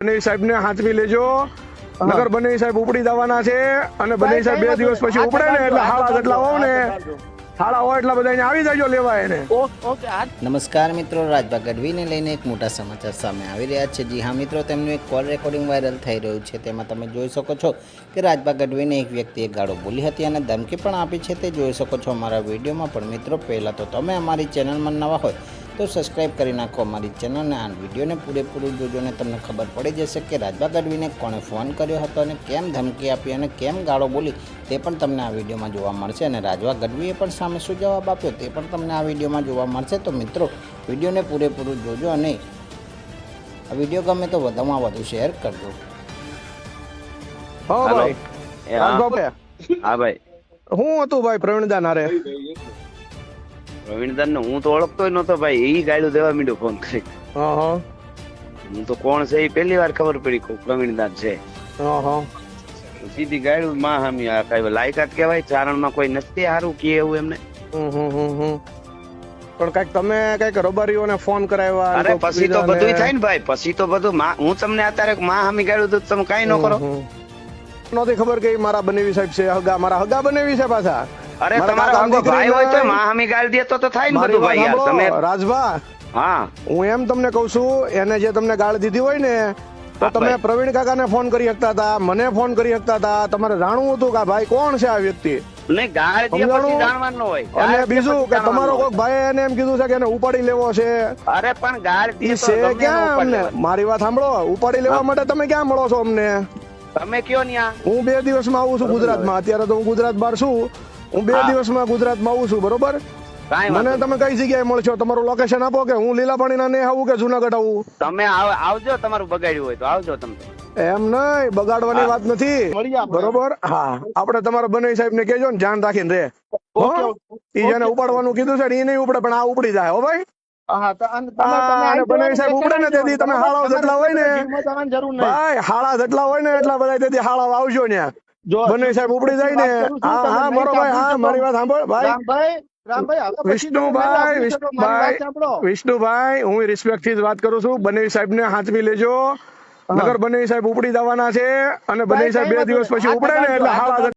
બનેવી સાહેબ ને હાથવી લેજો નગર બનેવી સાહેબ ઉપડી જવાના છે અને બનેવી સાહેબ બે દિવસ પછી ઉપડે ને એટલે હાળા જેટલા હોવ ને હાળા હોય એટલા બધા આવી જજો લેવા એને. નમસ્કાર મિત્રો રાજભા ગઢવીને લઈને એક મોટા સમાચાર સામે આવી રહ્યા છે. જી હા મિત્રો તેમનું એક કોલ રેકોર્ડિંગ વાયરલ થઈ રહ્યું છે. તેમાં તમે જોઈ શકો છો કે રાજભા ગઢવીને એક વ્યક્તિએ ગાળો બોલી હતી અને ધમકી પણ આપી છે. તે જોઈ શકો છો અમારા વિડીયોમાં પણ મિત્રો પહેલાં તો તમે અમારી ચેનલમાં નવા હોય તો સબસ્ક્રાઈબ કરી નાખો અમારી ચેનલને આ વિડીયોને પૂરેપૂરું જોજો ને તમને ખબર પડી જશે કે રાજભા ગઢવીને કોણે ફોન કર્યો હતો અને કેમ ધમકી આપી અને કેમ ગાળો બોલી તે પણ તમને આ વિડીયોમાં જોવા મળશે અને રાજવા ગઢવીએ પણ સામે શું જવાબ આપ્યો તે પણ તમને આ વિડીયોમાં જોવા મળશે. તો મિત્રો વિડીયોને પૂરેપૂરું જોજો અને આ વીડિયો ગમે તો વધુમાં વધુ શેર કરજો. હા. ભાઈ. હા. હા ભાઈ. હું હતું ભાઈ પ્રવીણદા નારે. પ્રવીણદાન ને હું તો ઓળખતો નતો ભાઈ એ ગાયડું દેવા મીડો ફોન કરી. હા તો કોણ છે એ પહેલી વાર ખબર પડી કે પ્રવીણદાન છે. સીધી ગાયડું માં હામી આ કઈ લાયકાત કહેવાય ચારણમાં કોઈ નથી હારું કે એવું એમને. પણ કંઈક તમે કંઈક રબારીઓને ફોન કરાવ્યા અરે પછી તો બધું થાય ને ભાઈ પછી તો બધું માં- હું તમને અત્યારે માં હામી ગાયડું તો તમે કઈ ન કરો. નહોતી ખબર કે મારા બનેવી સાહેબ છે હગા મારા હગા બનેવી છે પાછા? અરે તમારો કાકાની ભાઈ હોય તો દીકરીને- માં હામી ગાળ દે તો તો થાય ને બધું ભાઈ યાર તમે રાજભા. હા. હું એમ તમને કહું છું એને જે તમને ગાળ દીધી હોય ને તો તમે. પ્રવીણ કાકાને ફોન કરી શકતા હતા મને ફોન કરી શકતા હતા. તમારે જાણવું હતું કે ભાઈ કોણ છે આ વ્યક્તિ? અને બીજું કે તમારો. ભાઈ એને એમ કીધું છે કે એને ઉપાડી લેવો છે. અરે પણ ગાળ છે ક્યાં અમને? મારી વાત સાંભળો ઉપાડી લેવા માટે તમે ક્યાં મળો છો અમને? તમે કયો ન્યા? હું બે દિવસમાં આવું છું ગુજરાતમાં. અત્યારે તો હું ગુજરાત બહાર છું. હું બે. દિવસમાં ગુજરાતમાં આવું છું બરોબર? મને તમે કઈ જગ્યાએ મળશો? તમારું લોકેશન આપો કે હું લીલા પાણી ના આવું કે જુનાગઢ આવું? તમે આવજો તમારું બગાડ્યું હોય તો આવજો તમે. એમ નહીં બગાડવાની વાત નથી. બરોબર? હા. આપણે તમારા બને સાહેબ ને કેજો ને ધ્યાન રાખીને રે. ઈ જેને ઉપાડવાનું કીધું છે ને ઈ નહીં ઉપડે પણ આ ઉપડી જાય હો ભાઈ? હાળા જેટલા હોય ને એટલા બધા તેથી હાળા આવજો ને જો બને સાહેબ ઉપડી જાય ને? વાત કરું છું, હા હા મારો ભાઈ હા મારી વાત સાંભળ ભાઈ. રામભાઈ રામભાઈ હવે પછી વિષ્ણુભાઈ, સાંભળો. વિષ્ણુભાઈ હું રિસ્પેક્ટથી વાત કરું છું. બનેવી સાહેબ ને હાથવી લેજો નગર બનેવી સાહેબ ઉપડી જવાના છે અને બનેવી સાહેબ બે દિવસ પછી ઉપડે ને એટલે હાળા